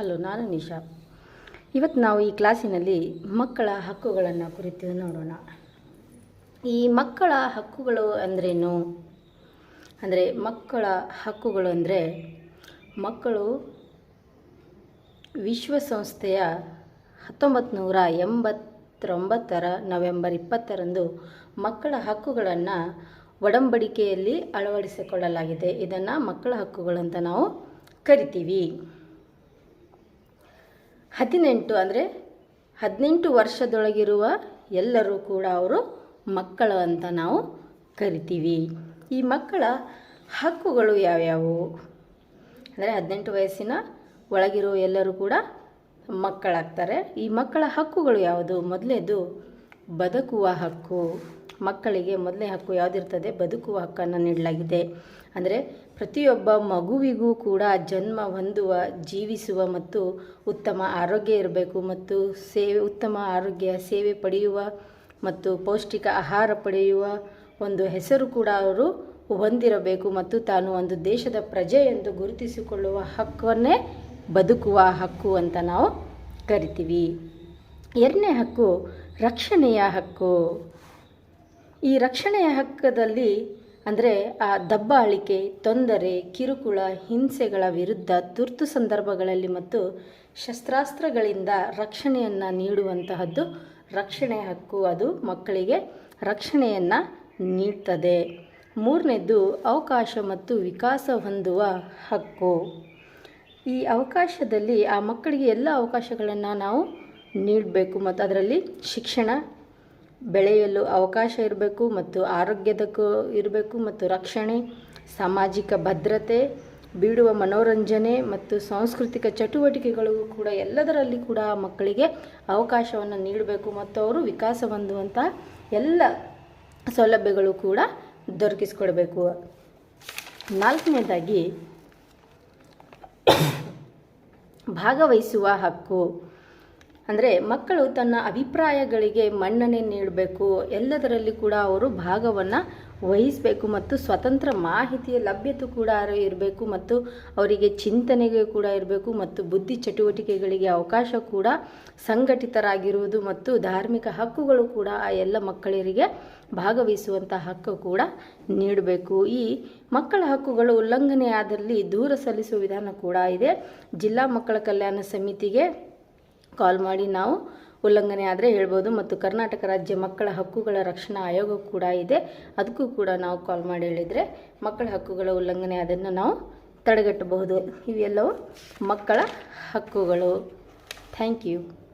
Hello, ನಾನು ನಿಶಾ. ಇವತ್ತು ನಾವು ಈ ಕ್ಲಾಸಿನಲ್ಲಿ ಮಕ್ಕಳ ಹಕ್ಕುಗಳನ್ನು ಕುರಿತು ನೋಡೋಣ. ಈ ಮಕ್ಕಳ ಹಕ್ಕುಗಳು ಅಂದ್ರೇನು? ಅಂದರೆ ಮಕ್ಕಳ ಹಕ್ಕುಗಳು ಅಂದರೆ ಮಕ್ಕಳು ವಿಶ್ವಸಂಸ್ಥೆಯ ಹತ್ತೊಂಬತ್ತು ನೂರ ಎಂಬತ್ತೊಂಬತ್ತರ ನವೆಂಬರ್ ಇಪ್ಪತ್ತರಂದು ಮಕ್ಕಳ ಹಕ್ಕುಗಳನ್ನು ಒಡಂಬಡಿಕೆಯಲ್ಲಿ ಅಳವಡಿಸಿಕೊಳ್ಳಲಾಗಿದೆ. ಇದನ್ನು ಮಕ್ಕಳ ಹಕ್ಕುಗಳಂತ ನಾವು ಕರಿತೀವಿ. ಹದಿನೆಂಟು ಅಂದರೆ ಹದಿನೆಂಟು ವರ್ಷದೊಳಗಿರುವ ಎಲ್ಲರೂ ಕೂಡ ಅವರು ಮಕ್ಕಳು ಅಂತ ನಾವು ಕರಿತೀವಿ. ಈ ಮಕ್ಕಳ ಹಕ್ಕುಗಳು ಯಾವ್ಯಾವು? ಅಂದರೆ ಹದಿನೆಂಟು ವಯಸ್ಸಿನ ಒಳಗಿರುವ ಎಲ್ಲರೂ ಕೂಡ ಮಕ್ಕಳಾಗ್ತಾರೆ. ಈ ಮಕ್ಕಳ ಹಕ್ಕುಗಳು ಯಾವುದು? ಮೊದಲೇದು, ಬದುಕುವ ಹಕ್ಕು. ಮಕ್ಕಳಿಗೆ ಮೊದಲನೇ ಹಕ್ಕು ಯಾವುದಿರ್ತದೆ? ಬದುಕುವ ಹಕ್ಕನ್ನು ನೀಡಲಾಗಿದೆ. ಅಂದರೆ ಪ್ರತಿಯೊಬ್ಬ ಮಗುವಿಗೂ ಕೂಡ ಜನ್ಮ ಹೊಂದುವ, ಜೀವಿಸುವ ಮತ್ತು ಉತ್ತಮ ಆರೋಗ್ಯ ಇರಬೇಕು ಮತ್ತು ಸೇವೆ, ಉತ್ತಮ ಆರೋಗ್ಯ, ಸೇವೆ ಪಡೆಯುವ ಮತ್ತು ಪೌಷ್ಟಿಕ ಆಹಾರ ಪಡೆಯುವ ಒಂದು ಹೆಸರು ಕೂಡ ಅವರು ಹೊಂದಿರಬೇಕು ಮತ್ತು ತಾನು ಒಂದು ದೇಶದ ಪ್ರಜೆ ಎಂದು ಗುರುತಿಸಿಕೊಳ್ಳುವ ಹಕ್ಕನ್ನೇ ಬದುಕುವ ಹಕ್ಕು ಅಂತ ನಾವು ಕರಿತೀವಿ. ಎರಡನೇ ಹಕ್ಕು ರಕ್ಷಣೆಯ ಹಕ್ಕು. ಈ ರಕ್ಷಣೆಯ ಹಕ್ಕದಲ್ಲಿ ಅಂದರೆ ಆ ದಬ್ಬಾಳಿಕೆ, ತೊಂದರೆ, ಕಿರುಕುಳ, ಹಿಂಸೆಗಳ ವಿರುದ್ಧ ತುರ್ತು ಸಂದರ್ಭಗಳಲ್ಲಿ ಮತ್ತು ಶಸ್ತ್ರಾಸ್ತ್ರಗಳಿಂದ ರಕ್ಷಣೆಯನ್ನು ನೀಡುವಂತಹದ್ದು ರಕ್ಷಣೆ ಹಕ್ಕು. ಅದು ಮಕ್ಕಳಿಗೆ ರಕ್ಷಣೆಯನ್ನು ನೀಡ್ತದೆ. ಮೂರನೇದು ಅವಕಾಶ ಮತ್ತು ವಿಕಾಸ ಹೊಂದುವ ಹಕ್ಕು. ಈ ಅವಕಾಶದಲ್ಲಿ ಆ ಮಕ್ಕಳಿಗೆ ಎಲ್ಲ ಅವಕಾಶಗಳನ್ನು ನಾವು ನೀಡಬೇಕು ಮತ್ತು ಅದರಲ್ಲಿ ಶಿಕ್ಷಣ ಬೆಳೆಯಲು ಅವಕಾಶ ಇರಬೇಕು ಮತ್ತು ಆರೋಗ್ಯದಕ್ಕೂ ಇರಬೇಕು ಮತ್ತು ರಕ್ಷಣೆ, ಸಾಮಾಜಿಕ ಭದ್ರತೆ ಬೀಡುವ ಮನೋರಂಜನೆ ಮತ್ತು ಸಾಂಸ್ಕೃತಿಕ ಚಟುವಟಿಕೆಗಳು ಕೂಡ ಎಲ್ಲದರಲ್ಲಿ ಕೂಡ ಮಕ್ಕಳಿಗೆ ಅವಕಾಶವನ್ನು ನೀಡಬೇಕು ಮತ್ತು ಅವರು ವಿಕಾಸ ಹೊಂದುವಂಥ ಎಲ್ಲ ಸೌಲಭ್ಯಗಳು ಕೂಡ ದೊರಕಿಸ್ಕೊಡ್ಬೇಕು. ನಾಲ್ಕನೇದಾಗಿ ಭಾಗವಹಿಸುವ ಹಕ್ಕು. ಅಂದರೆ ಮಕ್ಕಳು ತನ್ನ ಅಭಿಪ್ರಾಯಗಳಿಗೆ ಮನ್ನಣೆ ನೀಡಬೇಕು. ಎಲ್ಲದರಲ್ಲಿ ಕೂಡ ಅವರು ಭಾಗವನ್ನು ವಹಿಸಬೇಕು ಮತ್ತು ಸ್ವತಂತ್ರ ಮಾಹಿತಿಯ ಲಭ್ಯತೆ ಕೂಡ ಇರಬೇಕು ಮತ್ತು ಅವರಿಗೆ ಚಿಂತನೆಗೆ ಕೂಡ ಇರಬೇಕು ಮತ್ತು ಬುದ್ಧಿ ಚಟುವಟಿಕೆಗಳಿಗೆ ಅವಕಾಶ ಕೂಡ ಸಂಘಟಿತರಾಗಿರುವುದು ಮತ್ತು ಧಾರ್ಮಿಕ ಹಕ್ಕುಗಳು ಕೂಡ ಆ ಎಲ್ಲ ಮಕ್ಕಳಿಗೆ ಭಾಗವಹಿಸುವಂಥ ಹಕ್ಕು ಕೂಡ ನೀಡಬೇಕು. ಈ ಮಕ್ಕಳ ಹಕ್ಕುಗಳು ಉಲ್ಲಂಘನೆಯಾದಲ್ಲಿ ದೂರ ಸಲ್ಲಿಸುವ ವಿಧಾನ ಕೂಡ ಇದೆ. ಜಿಲ್ಲಾ ಮಕ್ಕಳ ಕಲ್ಯಾಣ ಸಮಿತಿಗೆ ಕಾಲ್ ಮಾಡಿ ನಾವು ಉಲ್ಲಂಘನೆ ಆದರೆ ಹೇಳ್ಬೋದು ಮತ್ತು ಕರ್ನಾಟಕ ರಾಜ್ಯ ಮಕ್ಕಳ ಹಕ್ಕುಗಳ ರಕ್ಷಣಾ ಆಯೋಗ ಕೂಡ ಇದೆ. ಅದಕ್ಕೂ ಕೂಡ ನಾವು ಕಾಲ್ ಮಾಡಿ ಹೇಳಿದರೆ ಮಕ್ಕಳ ಹಕ್ಕುಗಳ ಉಲ್ಲಂಘನೆ ಅದನ್ನು ನಾವು ತಡೆಗಟ್ಟಬಹುದು. ಇವೆಲ್ಲವೂ ಮಕ್ಕಳ ಹಕ್ಕುಗಳು. Thank you.